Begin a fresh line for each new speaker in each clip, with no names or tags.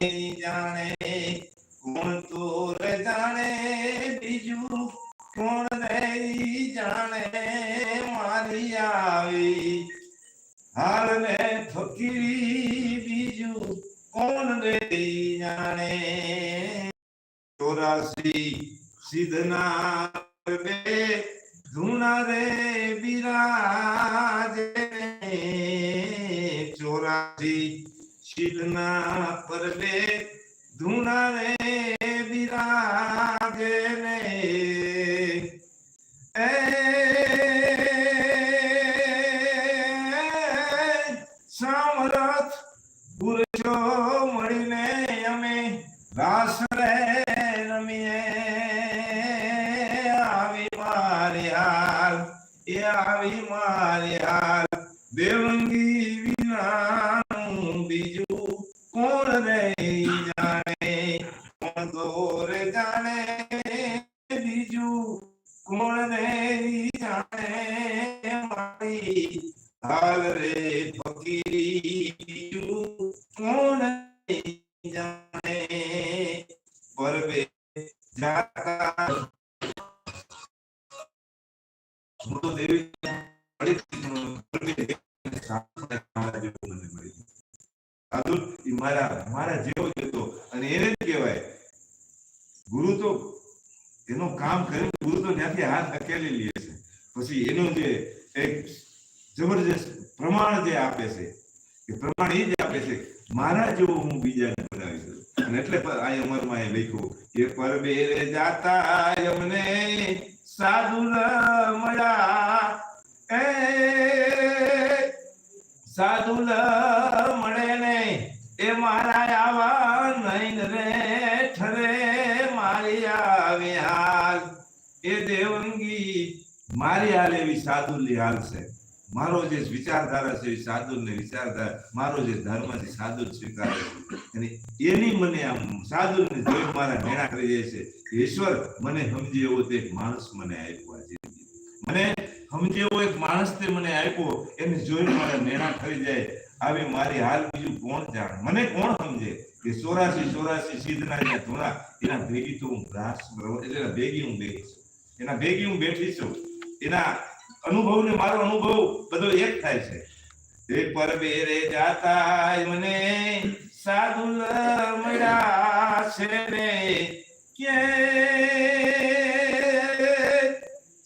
જાણે કોણ તોર જાણે, બીજું કોણ રે જાણે, મારી આવી હાલ ને ફકીરી, બીજું કોણ રે જાણે. ચોરાસી સિદ્ધના બે ધૂણા રે બિરાજે. ચોરાસી સિદ્ધના પરબે ધૂણા રે બિરાજે ને એ સામરથ દેવી મારા જેવો જ હતો અને એને જ કહેવાય ગુરુ તો એનું કામ કર્યું ગુરુ તો ત્યાંથી હાથ ધકેલી લે છે. પછી એનું જે એક જબરજસ્ત પ્રમાણ જે આપે છે, એ પ્રમાણ એ જ આપે છે. મારા જેવો હું બીજાને બનાવી દઉં અને એટલે આ અમરમાં એ લખ્યું, કે પરબે જાતા અમને સાધુ મળ્યા. એ સાધુ મળે ને એ મારા આવા નહીં રે ઠરે મારી આવે હાલ એ દેવંગી મારી હાલ એવી સાધુની હાલ છે. મારો જે વિચારધારા છે એ સાધુને વિચારધારા, મારો જે ધર્મ છે સાધુ સ્વીકારે અને એની મને આમ સાધુને જોઈ મારા ઘેણા કરી જાય છે. ઈશ્વર, મને સમજે એવો તે માણસ મને આપ્યો આ મને સમજે એવો એક માણસ તે મને આપ્યો, એને જોઈને મારા મેળા કરી જાય. આવી મારી હાલ બીજું કોણ જાણે? મને કોણ સમજે? કે ચોરાસી ચોરાસી સીધના જે ધોળા, એના ભેગી તો હું ગ્રાસ એટલે ભેગી હું બેઠી છું. એના ભેગી હું બેઠી છું. એના અનુભવ ને મારો અનુભવ બધો એક થાય છે. તે પરબેરે જાતા મને સાધુ મળ્યા છે ને કે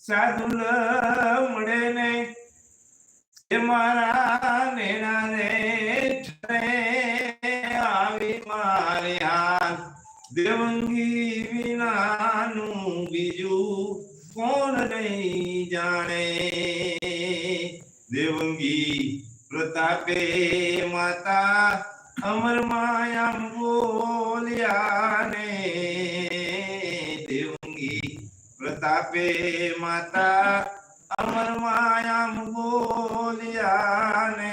સાધુ મળે ને એ મારા નેણા રે આવી મારી હાથ. દેવંગી બીજું કોણ નહીં જાણે? દેવંગી પ્રતાપે માતા અમર માયામ બોલ્યા ને દેવંગી પ્રતાપે માતા અમર માયામ બોલ્યા ને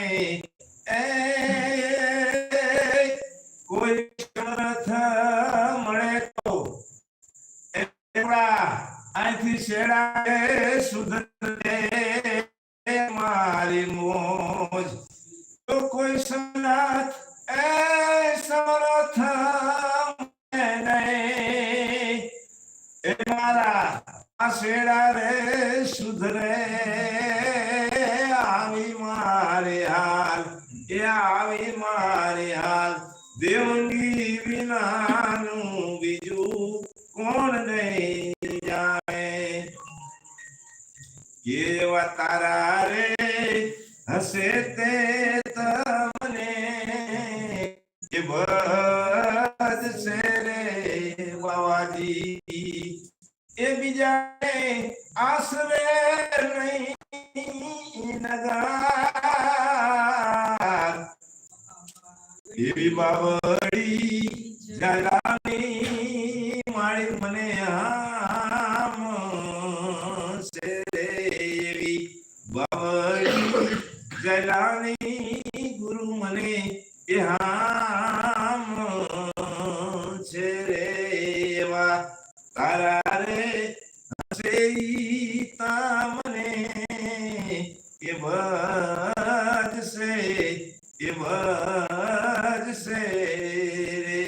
કોઈ સમર્થ મળે તો એવડા શેડાએ સુધરે કેવા રે હશે તે તમને એ બધશે રે બાવાજી. એ બીજાને આશરે નહીં નગાર. એવી બાવળી જલાની મને એ વાજશે એ વાજશે રે.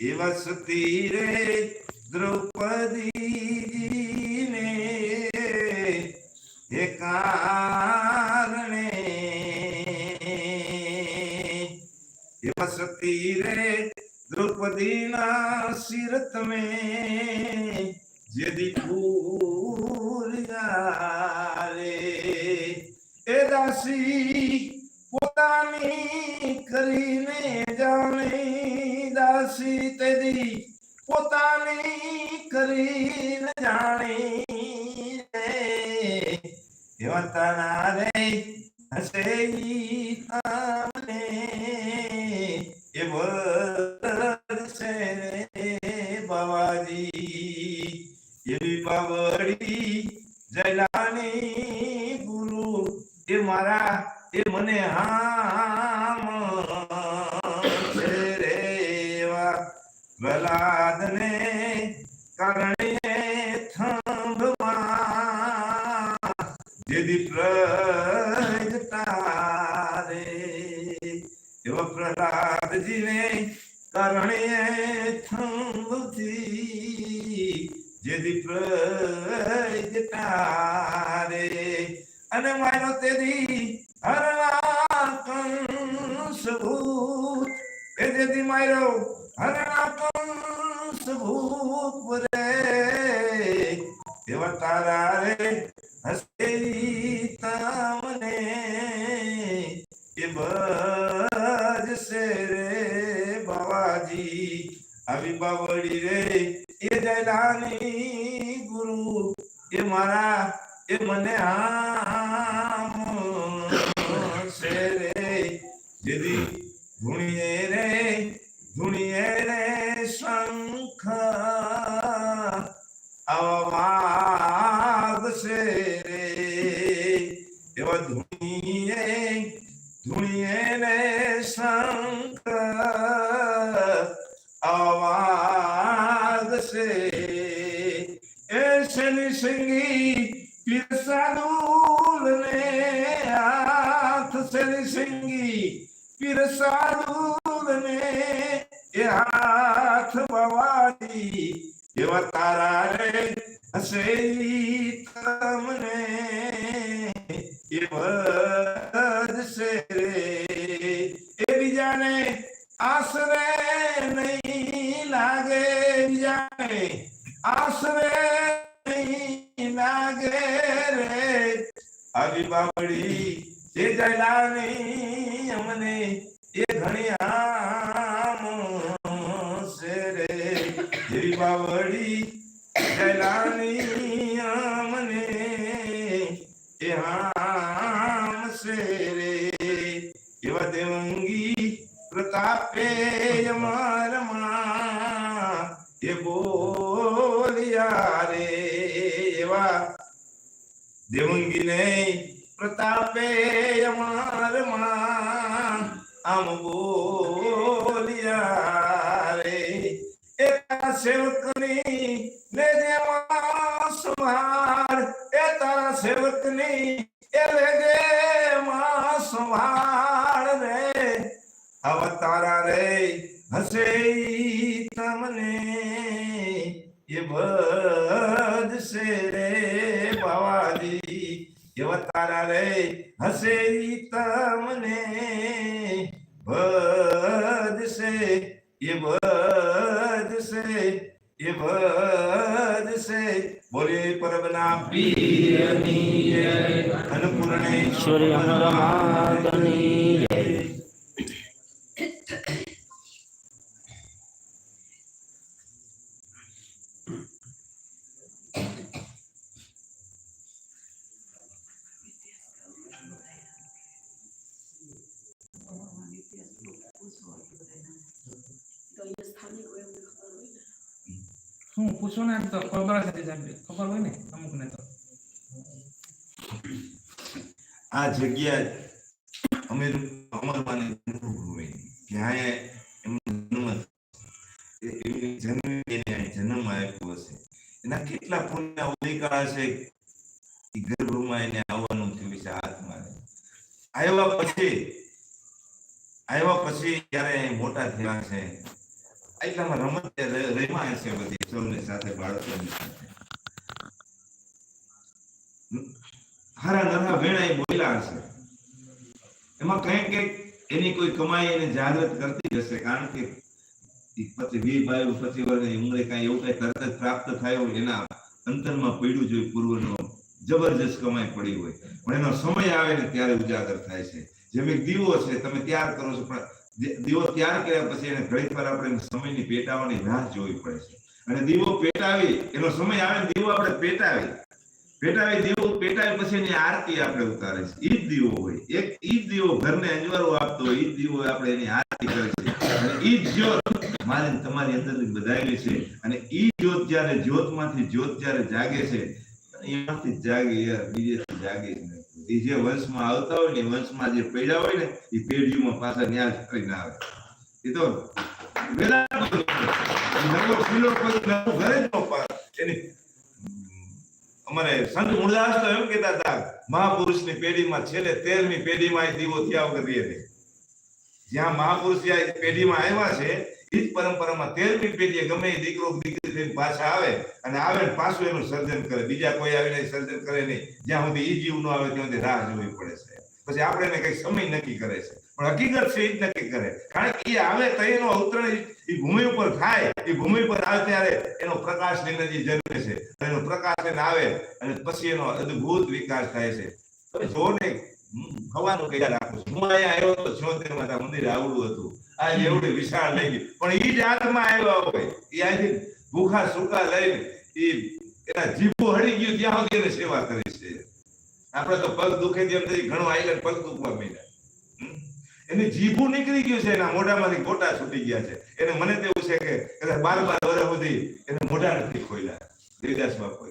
એવા સતી રે દ્રૌપદીજીને એ કારણે એવા સતી રે દ્રૌપદીના શિર તમે જેદી પૂર્યા રે એ દાસી પોતાની કરીને જાણી, દાસી તેદી પોતાની કરીને જાણી. એવા તારા રે હસે પ્રહલાદજીને કારણે થંભથી જેદી પ્રજતા રે અને મારો તેદી એ મને આમ છે રે જેદી ધૂણીએ રે ધૂણીએ પીરસાદુલ ને એ હાથ બવાડી એવા તારા રે હશે તમને એ બોલિયા રે એવા. દેવંગીને પ્રતાપે અમારમાં આમ બોલિયા રે. એતા સેવકની ને દેવા સંભાળ એ તારા સેવકની એ લેજે માં સંભાળ રે. અવતારા રે હસે ઈ તમને એ બધશે રે બાવાજી એવા તારા રે હશે તમને બધશે એ બધશે એ બધશે બોલે પરબના પીરની જય
અમર અમરમાતની જય.
તો એ સ્થાનિક હોય એમને ખબર હોય ને
શું પૂછો ને એમ તો ખબર જ નથી સાહેબ ખબર હોય ને અમુક ને તો
આ જગ્યા અમે અમરવાની કેટલા છે એને હાથમાં. આવ્યા પછી આવ્યા પછી જ્યારે મોટા થયા છે એટલામાં રમત રમ્યા છે બધી સૌને સાથે, બાળકોની સાથે હમ? હારા વેણા એ બોલ્યા હશે. એમાં કંઈક કંઈક એની કોઈ કમાઈ એને જાગૃત કરતી હશે, કારણ કે પછી વી ભાઈ પછી વર્ષની ઉંમરે કાંઈ એવું કાંઈ તરત જ પ્રાપ્ત થાય એના અંતરમાં પડ્યું જોઈએ પૂર્વનો જબરજસ્ત કમાઈ પડી હોય. પણ એનો સમય આવે ને ત્યારે ઉજાગર થાય છે. જેમ એક દીવો છે, તમે તૈયાર કરો છો, પણ દીવો તૈયાર કર્યા પછી એને ઘડીક વાર આપણે સમયની પેટાવાની રાહ જોવી પડે છે. અને દીવો પેટાવી, એનો સમય આવે દીવો આપણે પેટાવી. પેટાવી દીવો પેટાવી પછી એની આરતી આપણે ઉતારે છે ઈ દીવો હોય. એક ઈ દીવો ઘરને અંજવારો આપતો હોય, ઈ દીવો આપણે એની આરતી કરે છે. અને ઈ જ્યોત મારી તમારી અંદર બધાયેલી છે. અને ઈ જ્યોત જ્યારે જ્યોતમાંથી જ્યોત જ્યારે જાગે છે એમાંથી જાગે બીજેથી જાગે એ જે વંશમાં આવતા હોય ને વંશમાં જે પેઢા હોય ને એ પેઢીઓમાં પાછા ન્યાસ કરીને આવે. એ તો વેદાંત નવો ખીલો કોઈ નવો ઘરે જ. એની અમારે સંત મૂળદાસ તો એમ કહેતા હતા, મહાપુરુષની પેઢીમાં છેલ્લે તેરમી પેઢીમાં એ દીવો થયા વગર રહે જ્યાં મહાપુરુષ જ્યાં પેઢીમાં આવ્યા છે એ જ પરંપરામાં તેરમી પેઢીએ ગમે એ દીકરો દીકરી થઈને પાછા આવે અને આવે ને પાછું એનું સર્જન કરે. બીજા કોઈ આવીને સર્જન કરે નહીં. જ્યાં સુધી ઈ જીવ ન આવે ત્યાં સુધી રાહ જોવી પડે છે પછી આપણે એને કઈ સમય નક્કી કરે છે. પણ હકીકત છે એ જ નક્કી કરે. કારણ કે એ આવે તો એનો અવતરણ એ ભૂમિ ઉપર થાય. એ ભૂમિ પર આવે ત્યારે એનો પ્રકાશ લઈને જે જન્મે છે. એનો પ્રકાશ લઈને આવે અને પછી એનો અદ્ભુત વિકાસ થાય છે. તમે જો ને ખવાનું કઈ રાખું છું. હું અહીંયા આવ્યો તો છોતેર માતા મંદિર આવડું હતું. આ એવડી વિશાળ લઈ ગઈ. પણ ઈ જ આત્મા આવ્યા હોય એ અહીંથી ભૂખા સૂકા લઈને એ એના જીભો હળી ગયું ત્યાં સુધી એને સેવા કરી છે. આપણે તો પગ દુખે તેમ ઘણો આઈને પગ દુખવા માંડ્યા? એની જીભું નીકળી ગયું છે, એના મોઢામાંથી ગોટા છૂટી ગયા છે. એને મને તેવું છે કે બાર બાર વર્ષ સુધી એને મોઢા નથી ખોલ્યા દેવદાસ બાપુ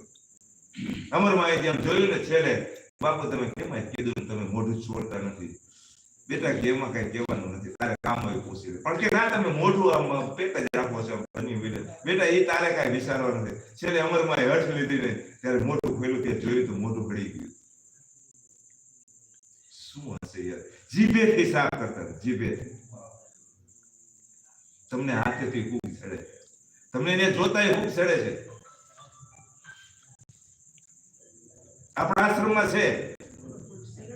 અમરમાં એ જેમ જોયું ને છેલ્લે, બાપુ તમે કેમ કીધું તમે મોઢું છોડતા નથી? બેટા કે કઈ કહેવાનું નથી, તારે કામ હોય પૂછી લે. પણ કે ના, તમે મોઢું આમ પેટ જ રાખો છો બન્યું વિલે બેટા એ તારે કાંઈ વિચારવાનું નથી. છેલ્લે અમરમાં હઠ લીધી ને ત્યારે મોઢું ખોલ્યું ત્યાં જોયું તો મોઢું પડી ગયું. શું હશે યાર? જીભેથી સાફ કરતા જીભેથી. તમને હાથેથી કૂક ચડે. તમને એને જોતા કૂક ચડે છે. આપણા આશ્રમમાં છે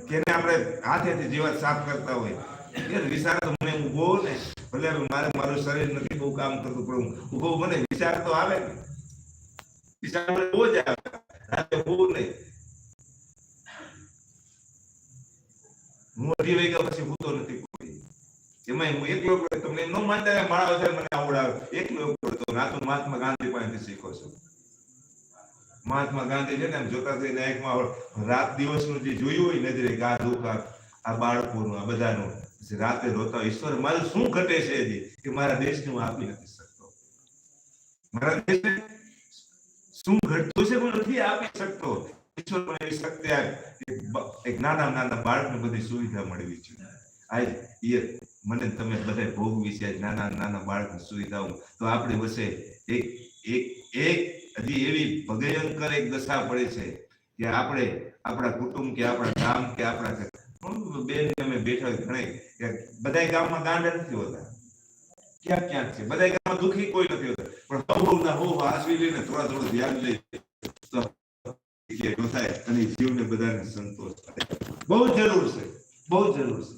કે એને આપણે હાથેથી જીવન સાફ કરતા હોય, યાર વિચાર તો મને ઊભો ને. ભલે મારે મારું શરીર નથી બહુ કામ કરતું, પણ ઊભો મને વિચાર તો આવે ને. વિચાર બહુ જ આવે. બહુ નહીં. હું અઢી વાગ્યા પછી સૂતો નથી કોઈ. એમાં હું એકલો એકલો તમને ન માનતા મારા વધારે મને આવડાવે એકલો હતો ના તો મહાત્મા ગાંધી પાસેથી શીખો છો. મહાત્મા ગાંધી છે ને એમ જોતા થઈને એકમાં રાત દિવસનું જે જોયું હોય નજરે કે આ દુઃખ, આ- બાળકોનું, આ બધાનું. રાતે રોતા ઈશ્વર, મારું શું ઘટે છે હજી કે મારા દેશને હું આપી નથી શકતો? મારા દેશને શું ઘટતું છે પણ નથી આપી શકતો? મને એવી શક્તિ એક નાના નાના બાળકને બધી સુવિધા મળવી છે આજ એ મને તમે બધા ભોગવી આજ નાના નાના બાળકની સુવિધાઓ. તો આપણે વચ્ચે એક એક એક હજી એવી ભયંકર એક દશા પડે છે કે આપણે, આપણા કુટુંબ કે આપણા ગામ કે આપણા બેન અમે બેઠા ઘણે બધા ગામમાં ગાંડા નથી હોતા. ક્યાંક ક્યાંક છે. બધા ગામમાં દુખી કોઈ નથી હોતા. પણ હું ના બહુ આસવી લઈને થોડા થોડું ધ્યાન લઈ કે થાય, અને જીવને બધાને સંતોષ થાય. બહુ જરૂર છે, બહુ જરૂર છે.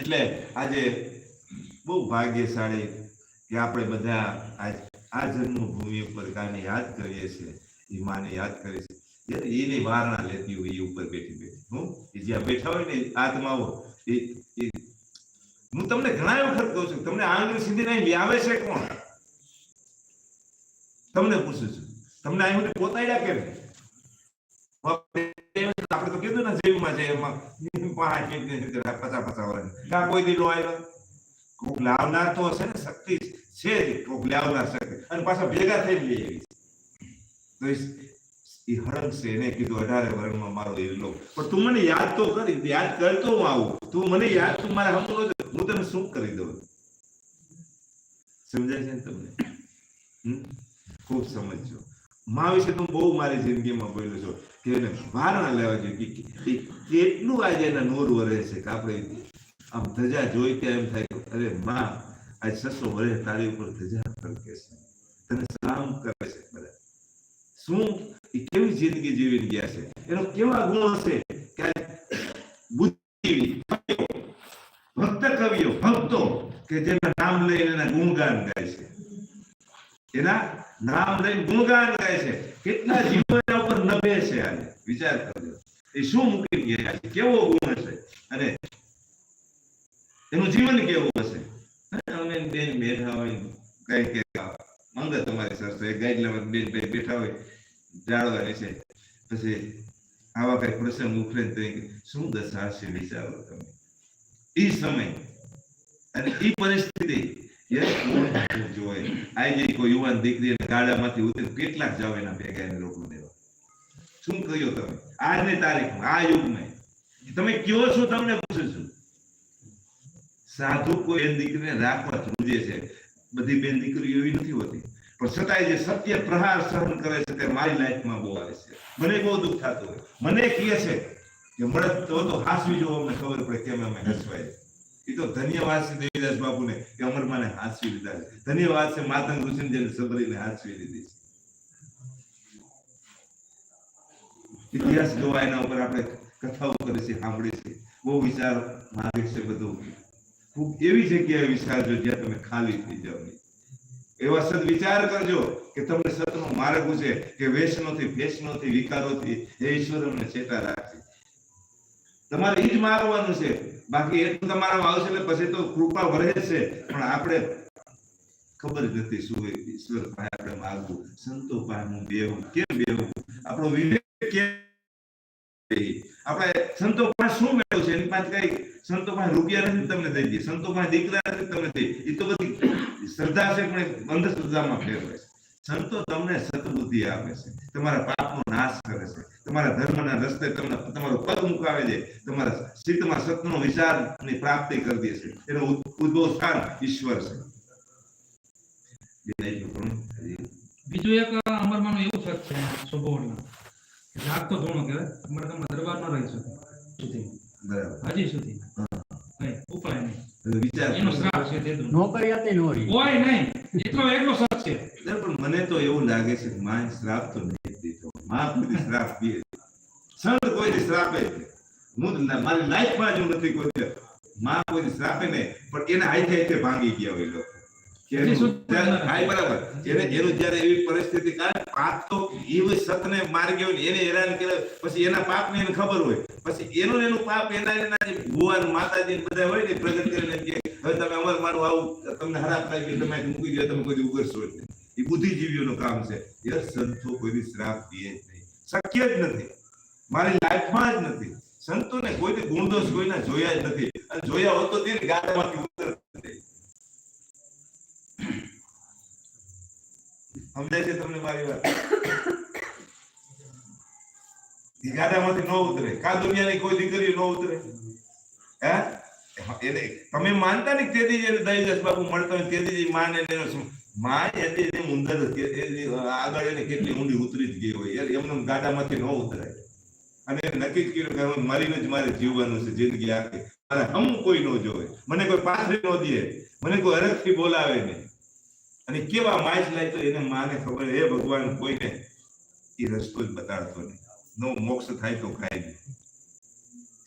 એટલે આજે બહુ ભાગ્યશાળી કે આપણે બધા આ જન્મભૂમિ ઉપર કાને યાદ કરીએ છીએ એ માને યાદ કરીએ છીએ. એની વારણા લેતી હોય એ ઉપર બેઠી બેઠી. હું? એ જ્યાં બેઠા હોય ને આત્માઓ એ હું તમને ઘણા વખત કહું છું તમને આંગળી સીધી નહીં આવે છે કોણ? તમને પૂછું છું. તમને અહીં સુધી પોતાડ્યા કેમ? આપણે તો કીધું ને જીવમાં છે એમાં પાંચ પચાસ વર્ષ કા કોઈ દી આવ્યો? કોક લાવનાર તો હશે ને, શક્તિ છે જ કોક લાવનાર શક્તિ. અને પાછા ભેગા થઈ લઈ આવી. તો એ હરણ છે, એને કીધું અઢારે વર્ષમાં મારો હિરલો પણ તું મને યાદ તો કરી, યાદ કરતો હું આવું. તું મને યાદ, તું મારે હમતો હું તને શું કરી દઉં? સમજાય છે ને તમને? હમ? ખૂબ સમજજો. મા વિશે તો બહુ મારી જિંદગીમાં બોલ્યો છો કે એને વારણા લેવા જોઈએ કે કેટલું આજે એના નૂર વરે છે કે આપણે આમ ધજા જોઈ ત્યાં એમ થાય અરે માં આજ સસો વરે તારી ઉપર ધજા ફરકે છે. તને સલામ કરે છે બધા. શું? એ કેવી જિંદગી જીવીને ગયા છે? એનો કેવા ગુણ હશે કે બુદ્ધિ, ભક્ત કવિઓ ભક્તો કે જેના નામ લઈને એના ગુણગાન ગાય છે? એના નામ લઈને ગુણગાન ગાય છે. કેટલા જીવો ઉપર નભે છે આને? વિચાર કરજો. એ શું મૂકી ગયા છે? કેવો ગુણ હશે? અને એનું જીવન કેવું હશે? અમે બેન બેઠા હોય કઈ કે મંગળ તમારી સરસ ગાઈડ લેવા બેન બે બેઠા હોય જાળવા છે. પછી આવા કઈ પ્રસંગ ઉખરે તો શું દશા છે વિચારો તમે? એ સમય અને એ પરિસ્થિતિ યસ જોવે આજે કોઈ યુવાન દીકરી ગાડામાંથી ઉતરી કેટલાક જાવ એના ભેગા એને રોકવું દેવા. શું કહ્યું તમે? આજની તારીખમાં, આ યુગમાં. તમે કયો છો તમને પૂછું છું. સાધુ કોઈ એ દીકરીને રાખવા ધ્રુજે છે. બધી બેન દીકરીઓ એવી નથી હોતી. પણ છતાંય જે સત્ય પ્રહાર સહન કરે છે તે મારી લાઈફમાં બહુ આવે છે. મને બહુ દુઃખ થતું હોય. મને કહે છે કે મળે તો તો હાસવી જો અમને ખબર પડે કેમ અમે હસવાય. એ તો ધન્યવાદ છે દેવીદાસ બાપુને કે અમરમાને હાસવી લીધા છે. ધન્યવાદ છે માતંગ ઋષિને જેને સબરીને હાસવી લીધી છે. ઇતિહાસ જોવા એના ઉપર આપણે કથાઓ કરી છે, સાંભળી છે. બહુ વિચાર માગે છે બધું. ખૂબ એવી જગ્યાએ વિચારજો જ્યાં તમે ખાલી થઈ જાવ એવા સદ વિચાર કરજો કે તમને સતનો માર્ગ છે કે વેસનોથી ફેશનોથી વિકારોથી હે ઈશ્વર અમને ચેતા રાખે. તમારે એ જ મારવાનું છે. બાકી એટલું તમારામાં આવશે એટલે પછી તો કૃપા વરે જ છે. પણ આપણે ખબર જ નથી શું ઈશ્વર પાસે આપણે માગવું. સંતો પાસે હું બેહું. કેમ બેહું? આપણો વિવેક કેમ આપણે સંતો પાસે શું મેળવ્યું છે? એની પાસે કઈ સંતો પાસે રૂપિયા નથી તમને દઈ દે સંતો પાસે દીકરા નથી તમને દઈ એ તો બધી શ્રદ્ધા છે પણ અંધશ્રદ્ધામાં ફેરવે છે. સંતો તમને સદબુદ્ધિ આપે છે. તમારા પાપનો નાશ કરે છે. તમારા ધર્મના રસ્તે તમને તમારો પગ મુકાવે છે તમારા ચિત્તમાં સતનો વિચારની પ્રાપ્તિ કરી દે છે. એનો ઉદ્ભવ સ્થાન ઈશ્વર છે.
બીજું એક અમરમાનું એવું સત છે સ્વભાવના કે જાગતો ધૂણો કહેવાય. અમર ગામમાં દરબાર ન રહી શકે. સુધી.
બરાબર.
હજી સુધી.
મને તો એવું લાગે છે કે માં શ્રાપ તો નહીં દીધો. માં કોઈ શ્રાપ દે સંત કોઈ શ્રાપે હું તો મારી લાઈફમાં જ નથી કોઈ. માં કોઈ શ્રાપે નહીં. પણ એના હાથે હાથે ભાંગી ગયા હોય લોકો. એનું જ્યારે એવી પરિસ્થિતિ કારણ પાપ તો એ સતને મારી ગયો એને હેરાન કરે પછી એના પાપ એને ખબર હોય. પછી એનું એનું પાપ એના એના જે ભુવન માતાજી બધા હોય ને પ્રગટ કરીને કે હવે તમે અમર મારું આવું તમને ખરાબ લાગી તમે મૂકી દો તમે કોઈ ઉગરશો જ નહીં. એ બુદ્ધિજીવીઓનું કામ છે. એ સંતો કોઈ શ્રાપ દે જ નહીં. શક્ય જ નથી. મારી લાઈફમાં જ નથી. સંતોને કોઈ દી ગુણદોષ કોઈના જોયા જ નથી. અને જોયા હોત તો તે ગાડામાંથી ઉતર સમજાય છે તમને મારી વાત? ગાડામાંથી ન ઉતરે. કા દુનિયાની કોઈ દીકરી ન ઉતરે? હે? એને તમે માનતા ને તેથી એને દહીદાસ બાપુ મળતો હોય તેથી માને એનો શું? માં એની એની ઉંદર આગળ એને કેટલી ઊંડી ઉતરી જ ગઈ હોય. એમને ગાડામાંથી ન ઉતરાય. અને નક્કી જ કર્યું કે હવે મરીને જ મારે જીવવાનું છે, જિંદગી આખી. મારે હમ કોઈ ન જોવે. મને કોઈ પાછળ ન દે. મને કોઈ હરખથી બોલાવે નહીં. અને કેવા માઇસ લાય તો એને માને ખબર હે ભગવાન, કોઈને એ રસ્તો જ બતાડતો નહીં. નો મોક્ષ થાય તો ખાય નહીં.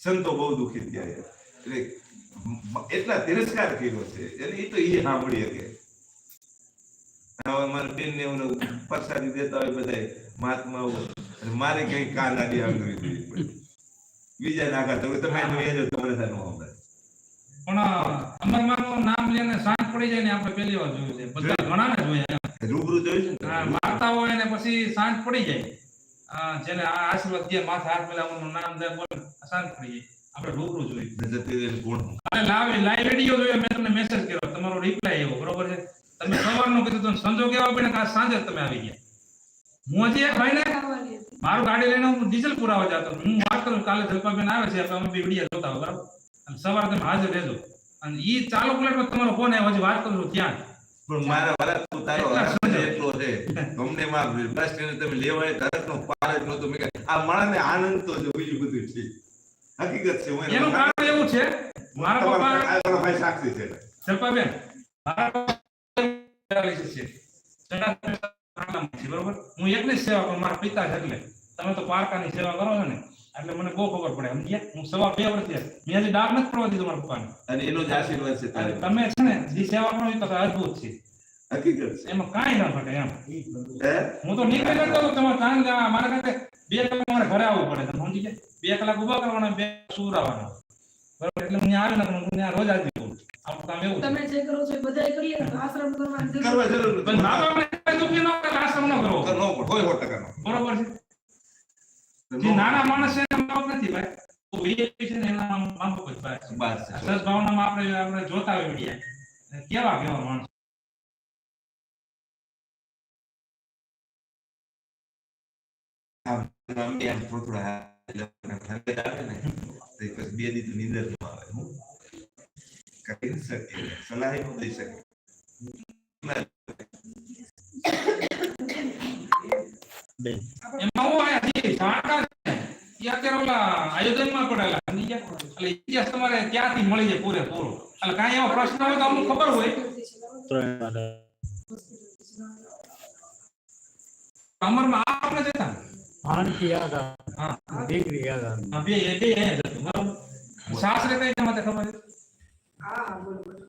સંતો બહુ દુઃખી થયા એટલે એટલા તિરસ્કાર કર્યો છે. એટલે એ તો એ સાંભળી શકે. મારા બેન ને ઓલો પ્રસાદી દેતા હોય બધા મહાત્માઓ. મારે કઈ કાન આડી આમ કરી દેવી બીજા નાખા તો તમે તમારે તમને ન.
પણ અમરમાનું નામ લઈને પડી જાય ને આપણે પહેલી વાર જોયું છે. બધા ઘણા ને જોયા
રૂબરૂ જોયું છે
હા,
ને
હોય ને પછી શાંત પડી જાય. જેને આ આશીર્વાદ દે માથે હાથ મિલાવવાનું નામ દે બોલ શાંત પડી જાય. આપણે રૂબરૂ જોયું.
ગુણ
અને લાવી લાઈવ વીડિયો જોયો મેં તમને મેસેજ કર્યો. તમારો રિપ્લાય આવ્યો બરોબર છે? તમે સવારનું કીધું તો સંજોગ એવા બને કે સાંજે તમે આવી ગયા. હું હજી એક ભાઈને મારું ગાડી લઈને હું ડીઝલ પુરાવા જતો હું વાત કરું કાલે જલપાબેન આવે છે અમે બી વીડિયો જોતા હોય બરાબર? સવારે તમે હાજર રહેજો. અને ઈ ચાલુ પ્લેટમાં તમારો ફોન આવ્યો હજી વાત કરું ત્યાં
પણ મારા વાલા તું તારો
એટલા
છે તમને માં બસ તમે લેવાય તરત નો પાર જ નહોતો મેં આ માણસને આનંદ તો જો બીજું બધું છે. હકીકત છે હું એનું
કારણ એવું છે મારા પપ્પા
ભાઈ સાક્ષી છે.
શિલ્પાબેન મારા પપ્પા છે બરોબર? હું એકની સેવા કરું મારા પિતા છે એટલે. તમે તો પારકાની સેવા કરો છો ને. એટલે મને બહુ ખબર પડે. સમજ્યા હું સવા બે વર્ષથી મેં હજી ડાક નથી પડવા દીધું મારા પપ્પાને.
અને એનો જ આશીર્વાદ છે તારે.
તમે છે ને જે સેવા કરો એ તો અદભુત છે.
હકીકત છે.
એમાં કાંઈ ના ઘટે એમ.
હું?
તો નીકળી જતો હતો તમારે કારણ કે આ મારા ખાતે બે કલાક મારે ઘરે આવવું પડે તમે સમજી ગયા? બે કલાક ઊભા કરવાના બે સુરાવાના બરાબર? એટલે હું આવે ને હું ત્યાં રોજ આવી જઉં આપણું કામ એવું
તમે જે કરો છો એ બધાય કરીએ ને આશ્રમ કરવાની જરૂર
કરવા જરૂર
પણ મા બાપને દુઃખી ન કરે આશ્રમ ન કરવો.
કર- નો પડે, હોય સો ટકાનો.
બરોબર છે? જે નાના માણસ છે એના મા નથી ભાઈ. તો VIP છે ને એના મા બાપ જ ભાઈ
બસ છે.
આપણે આપણે જોતા હોય મીડિયા કેવા કેવા માણસ
એમ થોડું બે દી નીંદર ન આવે. હું કરી ન શકીએ સલાહ ન દઈ શકે
એમાં હું આયા જી જાણકાર છે અત્યારે ઓલા આયોજનમાં પડેલા એટલે ઇતિહાસ તમારે ક્યાંથી મળી જાય પૂરેપૂરો એટલે કાંઈ એવો પ્રશ્ન હોય તો અમુક ખબર હોય અમરમાં આપણે જતા.
આંટી આગળ
હા
દીકરી આગળ
હા, બે બે અહીંયા હતું બરાબર સાસરે કઈ તમારે ખબર
હા બોલો બોલો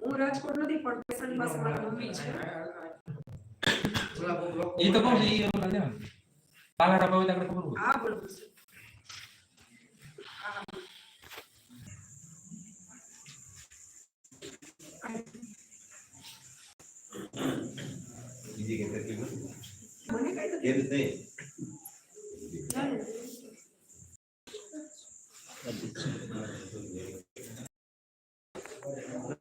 હું રાજકોટ નથી પણ પેશન્ટ મારી મમ્મી છે
એ તો કહું છું ઈ ઓલા છે ને પાલાડા ભાવે તો આપણે ખબર હોય
હા બોલો બોલો.
બીજી કઈ તકલીફ નથી
મને કઈ તકલીફ
એ રીતે
નથી.